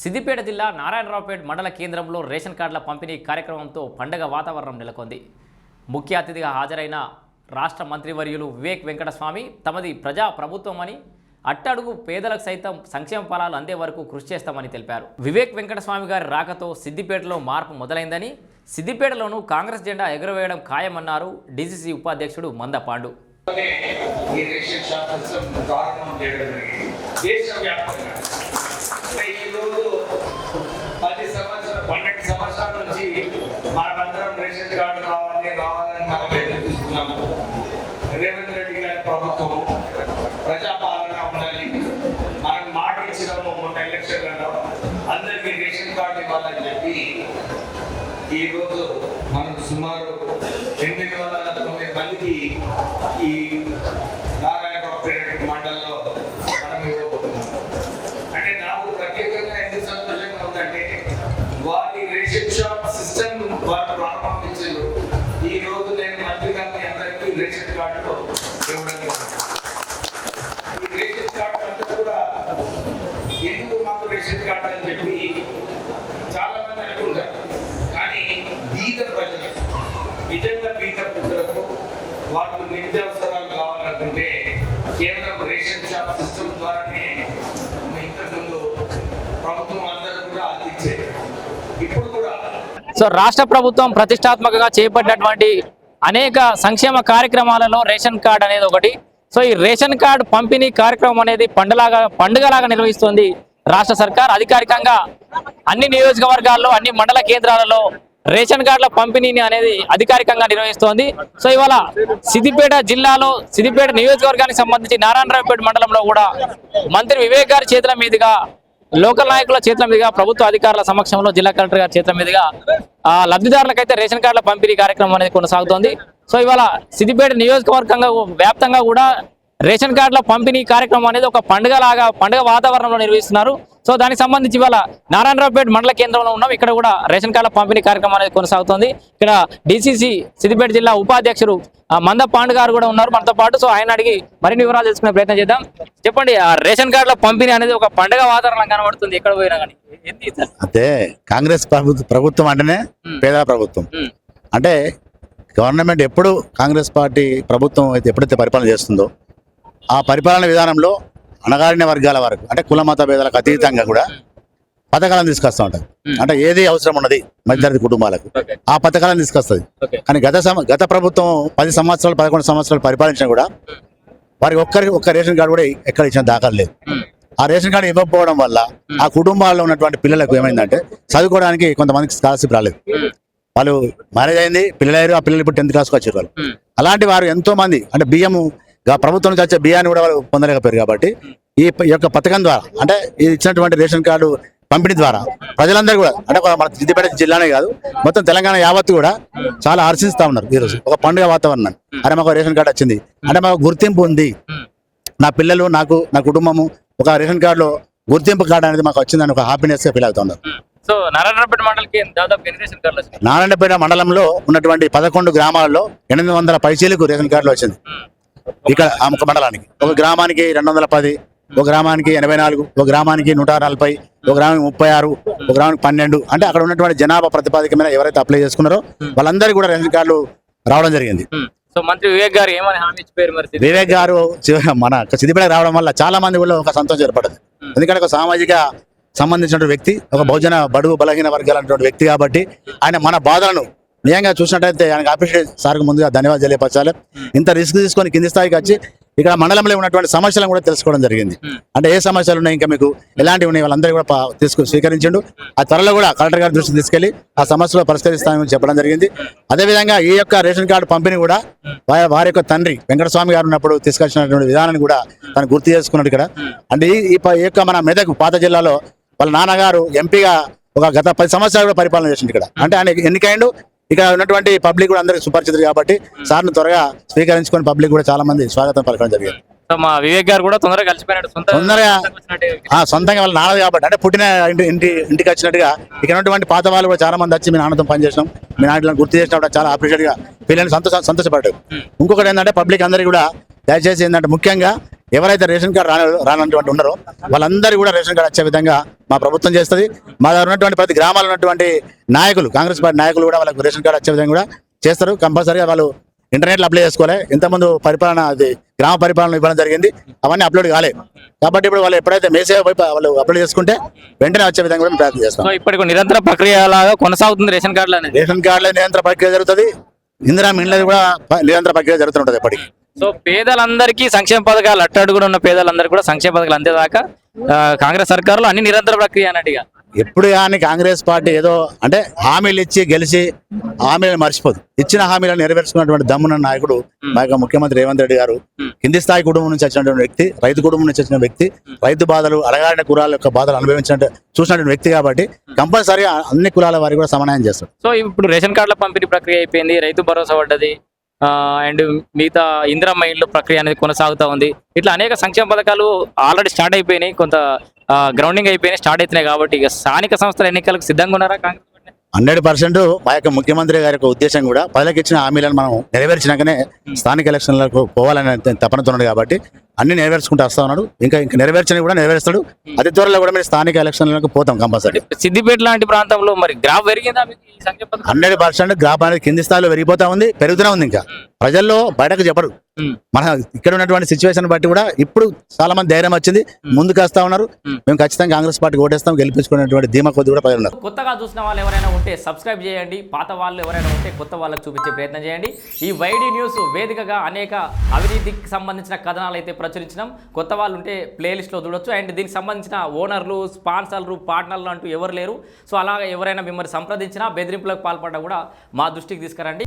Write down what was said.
సిద్దిపేట జిల్లా నారాయణరావుపేట మండల కేంద్రంలో రేషన్ కార్డుల పంపిణీ కార్యక్రమంతో పండగ వాతావరణం నెలకొంది. ముఖ్య అతిథిగా హాజరైన రాష్ట్ర మంత్రివర్యులు వివేక్ వెంకటస్వామి తమది ప్రజా ప్రభుత్వమని అట్టడుగు పేదలకు సైతం సంక్షేమ ఫలాలు అందే వరకు కృషి చేస్తామని తెలిపారు. వివేక్ వెంకటస్వామి గారి రాకతో సిద్దిపేటలో మార్పు మొదలైందని సిద్దిపేటలోనూ కాంగ్రెస్ జెండా ఎగురవేయడం ఖాయమన్నారు డీసీసీ ఉపాధ్యక్షుడు మంద పాండు ఈ రేషన్ చేయడం జరిగింది. దేశవ్యాప్తంగా అంటే ఈరోజు పది సంవత్సరాలు పన్నెండు సంవత్సరాల నుంచి మనమందరం రేషన్ కార్డు రావాలి రావాలని మనం ప్రయత్నిస్తున్నాము చూస్తున్నాము. రేవంత్ రెడ్డి గారి ప్రభుత్వం ప్రజాపాలన ఉండాలి. మనం మాట ఇచ్చినాము మొన్న ఎలక్షన్లలో అందరికీ రేషన్ కార్డు ఇవ్వాలని చెప్పి ఈ రోజు మనం సుమారు ఎనిమిది వందల తొమ్మిది మందికి ఈ నారాయణరావుపేట ఈ రోజు నేను మంత్రిగా మీ అందరికీ రేషన్ కార్డుతో ఇవ్వడం ఈ రేషన్ కార్డు అంతా కూడా ఎందుకు మాకు రేషన్ కార్డు అని చెప్పి చాలా మంది అనుకుంటారు. కానీ బీద ప్రజలు నిజంగా బీద ప్రజలకు వాళ్ళు నిత్యావసరాలు కావాలనుకుంటే కేవలం రేషన్ షాప్ సిస్టమ్ ద్వారానే ఇంతకుముందు ప్రభుత్వం అందరూ కూడా అందించేది ఇప్పుడు సో రాష్ట్ర ప్రభుత్వం ప్రతిష్టాత్మకంగా చేపట్టినటువంటి అనేక సంక్షేమ కార్యక్రమాలలో రేషన్ కార్డ్ అనేది ఒకటి. సో ఈ రేషన్ కార్డ్ పంపిణీ కార్యక్రమం అనేది పండుగలాగా పండుగలాగా నిర్వహిస్తుంది రాష్ట్ర సర్కార్. అధికారికంగా అన్ని నియోజకవర్గాల్లో అన్ని మండల కేంద్రాలలో రేషన్ కార్డుల పంపిణీని అనేది అధికారికంగా నిర్వహిస్తోంది. సో ఇవాళ సిద్దిపేట జిల్లాలో సిద్దిపేట నియోజకవర్గానికి సంబంధించి నారాయణరావుపేట మండలంలో కూడా మంత్రి వివేక్ గారి చేతుల మీదుగా లోకల్ నాయకుల చేతుల మీదుగా ప్రభుత్వ అధికారుల సమక్షంలో జిల్లా కలెక్టర్ గారి చేతుల మీదుగా ఆ లబ్ధిదారులకైతే రేషన్ కార్డుల పంపిణీ కార్యక్రమం అనేది కొనసాగుతోంది. సో ఇవాళ సిద్దిపేట నియోజకవర్గంగా వ్యాప్తంగా కూడా రేషన్ కార్డుల పంపిణీ కార్యక్రమం అనేది ఒక పండుగ లాగా పండుగ వాతావరణంలో నిర్వహిస్తున్నారు. సో దానికి సంబంధించి ఇవాళ నారాయణరావుపేట మండల కేంద్రంలో ఉన్నాం. ఇక్కడ కూడా రేషన్ కార్డుల పంపిణీ కార్యక్రమం అనేది కొనసాగుతోంది. ఇక్కడ డిసిసి సిద్దిపేట జిల్లా ఉపాధ్యక్షుడు మంద పాండు గారు కూడా ఉన్నారు మనతో పాటు. సో ఆయన అడిగి మరిన్ని వివరాలు తెలుసుకునే ప్రయత్నం చేద్దాం. చెప్పండి ఆ రేషన్ కార్డుల పంపిణీ అనేది ఒక పండుగ వాతావరణం కనబడుతుంది. ఎక్కడ పోయినా కానీ? అంటే కాంగ్రెస్ ప్రభుత్వం అంటేనే. పేదల ప్రభుత్వం. అంటే గవర్నమెంట్ ఎప్పుడు కాంగ్రెస్ పార్టీ ప్రభుత్వం అయితే ఎప్పుడైతే పరిపాలన చేస్తుందో ఆ పరిపాలన విధానంలో అణగారిన వర్గాల వరకు అంటే కుల మత భేదాలకు అతీతంగా కూడా పథకాలను తీసుకొస్తూ ఉమ్. అంటే ఏది అవసరం ఉన్నది మధ్యతరగతి కుటుంబాలకు. ఆ పథకాలను తీసుకొస్తుంది. కానీ గత గత ప్రభుత్వం పది సంవత్సరాలు పదకొండు సంవత్సరాలు పరిపాలించినా కూడా వారికి ఒక్కరికి ఒక్క రేషన్ కార్డు కూడా ఎక్కడ ఇచ్చిన దాఖలు లేదు. ఆ రేషన్ కార్డు ఇవ్వకపోవడం వల్ల ఆ కుటుంబాల్లో ఉన్నటువంటి పిల్లలకు ఏమైందంటే చదువుకోవడానికి కొంతమందికి స్కాలర్షిప్ రాలేదు. వాళ్ళు మ్యారేజ్ అయింది పిల్లలయ్యారు ఆ పిల్లలు ఇప్పుడు టెన్త్ క్లాస్కి వచ్చారు వాళ్ళు అలాంటి వారు ఎంతో మంది అంటే బియ్యము గా- ప్రభుత్వం నుంచి వచ్చే బియ్యాన్ని కూడా వాళ్ళు పొందలేకపోయారు కాబట్టి ఈ యొక్క పథకం ద్వారా అంటే ఇది ఇచ్చినటువంటి రేషన్ కార్డు పంపిణీ ద్వారా. ప్రజలందరూ కూడా అంటే మన సిద్దిపేట జిల్లానే కాదు మొత్తం తెలంగాణ యావత్తు కూడా చాలా హర్షిస్తా ఉన్నారు ఈ రోజు ఒక పండుగ వాతావరణం. అరే మాకు రేషన్ కార్డు వచ్చింది. అంటే మాకు గుర్తింపు ఉంది. నా పిల్లలు నాకు నా కుటుంబము ఒక రేషన్ కార్డులో గుర్తింపు కార్డు అనేది మాకు వచ్చిందని ఒక హ్యాపీనెస్గా ఫీల్. సో నారాయణపేట మండలికి దాదాపు ఎన్ని రేషన్ కార్డులు వచ్చినాయి? నారాయణపేట మండలంలో ఉన్నటువంటి పదకొండు గ్రామాల్లో ఎనిమిది వందల పైచీలకు రేషన్ కార్డులు వచ్చింది. ఇక్కడ ఆ ఒక మండలానికి. ఒక గ్రామానికి రెండు వందల పది ఒక గ్రామానికి ఎనభై నాలుగు ఒక గ్రామానికి నూట నలభై ఒక గ్రామానికి ముప్పై ఆరు ఒక గ్రామానికి పన్నెండు. అంటే అక్కడ ఉన్నటువంటి జనాభా ప్రతిపాదిక మీద ఎవరైతే అప్లై చేసుకున్నారో వాళ్ళందరికీ కూడా రేషన్ కార్డులు రావడం జరిగింది. సో మంత్రి వివేక్ గారు ఏమని హామీ ఇచ్చిపోయారు మరి సిద్దిపేట? వివేక్ గారు చి- మన సిద్దిపేట రావడం వల్ల చాలా మంది కూడా ఒక సంతోషం ఏర్పడదు. ఎందుకంటే ఒక సామాజిక సంబంధించిన వ్యక్తి ఒక బహుజన బడుగు బలహీన వర్గాలైనటువంటి వ్యక్తి కాబట్టి ఆయన మన బాధలను నిజంగా చూసినట్టయితే ఆయనకు అప్రిషియేట్ సార్కు ముందుగా ధన్యవాదాలు తెలియపరచాలి. ఇంత రిస్క్ తీసుకొని కింది స్థాయికి వచ్చి ఇక్కడ మండలంలో ఉన్నటువంటి సమస్యలను కూడా తెలుసుకోవడం జరిగింది. అంటే ఏ సమస్యలు ఉన్నాయి? ఇంకా మీకు ఎలాంటివి ఉన్నాయి? వాళ్ళందరూ కూడా తీసుకు స్వీకరించిండు. ఆ త్వరలో కూడా కలెక్టర్ గారి దృష్టికి తీసుకెళ్ళి ఆ సమస్యలు పరిష్కరిస్తామని చెప్పడం జరిగింది. అదేవిధంగా ఈ యొక్క రేషన్ కార్డు పంపిణీ కూడా వారి యొక్క తండ్రి వెంకటస్వామి గారు ఉన్నప్పుడు తీసుకొచ్చినటువంటి విధానాన్ని కూడా తను గుర్తు చేసుకున్నాడు ఇక్కడ. అంటే ఈ యొక్క మన మెదక్ పాత జిల్లాలో వాళ్ళ నాన్నగారు ఎంపీగా ఒక గత పది సంవత్సరాలు కూడా పరిపాలన చేసిండు ఇక్కడ. అంటే ఆయన ఎన్నికైండు ఇక్కడ ఉన్నటువంటి పబ్లిక్ కూడా అందరికి సుపరిచితులు కాబట్టి సార్ను త్వరగా స్వీకరించుకొని పబ్లిక్ కూడా చాలా మంది స్వాగతం పలకడం జరిగింది. సో మా వివేక్ గారు కూడా తొందరగా కలిసిపోయినాడు. సొంత తొందరగా- సొంతంగా వచ్చినట్టే. ఆ సొంతంగా వాళ్ళ నాన్నది కాబట్టి అంటే పుట్టిన ఇంటి ఇంటి ఇంటికి వచ్చినట్టుగా ఇక్కడ ఉన్నటువంటి పాత వాళ్ళు కూడా చాలా మంది వచ్చి మీ నాన్నతో పనిచేసినాం. మీ నాన్నలను గుర్తు చేసినప్పుడు చాలా అప్రిషియేట్గా పిల్లల్ని సంతోష సంతోషపడ్డారు. ఇంకొకటి ఏంటంటే పబ్లిక్ అందరికీ కూడా దయచేసి ఏంటంటే ముఖ్యంగా ఎవరైతే రేషన్ కార్డు రాని రానటువంటి ఉన్నారో వాళ్ళందరూ కూడా రేషన్ కార్డు వచ్చే విధంగా మా ప్రభుత్వం చేస్తుంది. మా దగ్గర ఉన్నటువంటి ప్రతి గ్రామాల్లో ఉన్నటువంటి నాయకులు కాంగ్రెస్ పార్టీ నాయకులు కూడా వాళ్ళకి రేషన్ కార్డు వచ్చే విధంగా కూడా చేస్తారు. కంపల్సరీగా వాళ్ళు ఇంటర్నెట్లో అప్లై చేసుకోవాలి. ఇంతకుముందు పరిపాలన అది గ్రామ పరిపాలన ఇవ్వడం జరిగింది. అవన్నీ అప్లోడ్ కాలే. కాబట్టి ఇప్పుడు వాళ్ళు ఎప్పుడైతే మేసేవ వైపు వాళ్ళు అప్లోడ్ చేసుకుంటే వెంటనే వచ్చే విధంగా కూడా ప్రయత్నం చేస్తాం. సో ఇప్పటికి నిరంతర ప్రక్రియ లాగా కొనసాగుతుంది రేషన్ కార్డులు రేషన్ కార్డుల నిరంతర ప్రక్రియ జరుగుతుంది. ఇందిరా మిండ్లది కూడా నిరంతర ప్రక్రియ జరుగుతుంటుంది ఎప్పటికీ. సో పేదలందరికీ సంక్షేమ పథకాలు అట్టడుగున ఉన్న పేదలందరికీ కూడా సంక్షేమ పథకాలు అందేదాకా ఆ, కాంగ్రెస్ సర్కారులో అన్ని నిరంతర ప్రక్రియ అన్నట్టుగా ఎప్పుడు కానీ కాంగ్రెస్ పార్టీ ఏదో అంటే హామీలు ఇచ్చి గెలిచి హామీలను మర్చిపోదు. ఇచ్చిన హామీలను నెరవేర్చుకున్నటువంటి దమ్మున్న నాయకుడు మా యొక్క ముఖ్యమంత్రి రేవంత్ రెడ్డి గారు. కింది స్థాయి కుటుంబం నుంచి వచ్చినటువంటి వ్యక్తి రైతు కుటుంబం నుంచి వచ్చిన వ్యక్తి రైతు బాధలు అడగాడిన కులాల యొక్క బాధలు అనుభవించినట్టు చూసినటువంటి వ్యక్తి కాబట్టి కంపల్సరీగా అన్ని కులాల వారికి కూడా సమన్వయం చేస్తారు. సో ఇప్పుడు రేషన్ కార్డుల పంపిణీ ప్రక్రియ అయిపోయింది రైతు భరోసా పడ్డది అండ్ మిగతా ఇందిరమ్మ ఇల్లు ప్రక్రియ అనేది కొనసాగుతూ ఉంది. ఇట్లా అనేక సంక్షేమ పథకాలు ఆల్రెడీ స్టార్ట్ అయిపోయినాయి. కొంత గ్రౌండింగ్ అయిపోయినాయి స్టార్ట్ అవుతున్నాయి కాబట్టి ఇక స్థానిక సంస్థల ఎన్నికలకు సిద్ధంగా ఉన్నారా కాంగ్రెస్ పార్టీ? హండ్రెడ్ పర్సెంట్ మా యొక్క ముఖ్యమంత్రి గారి యొక్క ఉద్దేశం కూడా ప్రజలకు ఇచ్చిన హామీలను మనం నెరవేర్చినాకనే స్థానిక ఎలక్షన్లకు పోవాలని తపనతున్నాడు కాబట్టి అన్ని నెరవేర్చుకుంటూ వస్తా ఉన్నాడు. ఇంకా ఇంకా నెరవేర్చని కూడా నెరవేరుస్తాడు. అతి త్వరలో కూడా మీరు స్థానిక ఎలక్షన్లకు పోతాం కంపల్సరీ. సిద్దిపేట లాంటి ప్రాంతంలో మరి గ్రాఫ్ పెరిగిందా హండ్రెడ్ పర్సెంట్ గ్రాఫ్ అనేది కింది స్థాయిలో పెరిగిపోతా ఉంది పెరుగుతూనే ఉంది ఇంకా. ప్రజల్లో బయటకు చెప్పరు. మన ఇక్కడ ఉన్నటువంటి సిచ్యువేషన్ బట్టి కూడా ఇప్పుడు చాలా మంది ధైర్యం వచ్చింది ముందుకు వస్తా ఉన్నారు. మేము ఖచ్చితంగా కాంగ్రెస్ పార్టీకి ఓటేస్తాం గెలిపించుకునేటువంటి ధీమా కొద్ది కూడా ప్రజలు ఉన్నారు. కొత్తగా చూసిన వాళ్ళు ఎవరైనా ఉంటే సబ్స్క్రైబ్ చేయండి. పాత వాళ్ళు ఎవరైనా ఉంటే కొత్త వాళ్ళకి చూపించే ప్రయత్నం చేయండి. ఈ వైడి న్యూస్ వేదికగా అనేక అవినీతికి సంబంధించిన కథనాలు అయితే ప్రచురించినాం. కొత్త వాళ్ళు ఉంటే ప్లేలిస్ట్లో చూడొచ్చు. అండ్ దీనికి సంబంధించిన ఓనర్లు స్పాన్సర్లు పార్ట్నర్లు అంటూ ఎవరు లేరు. సో అలాగే ఎవరైనా మిమ్మల్ని సంప్రదించినా బెదిరింపులకు పాల్పడ్డా కూడా మా దృష్టికి తీసుకురండి.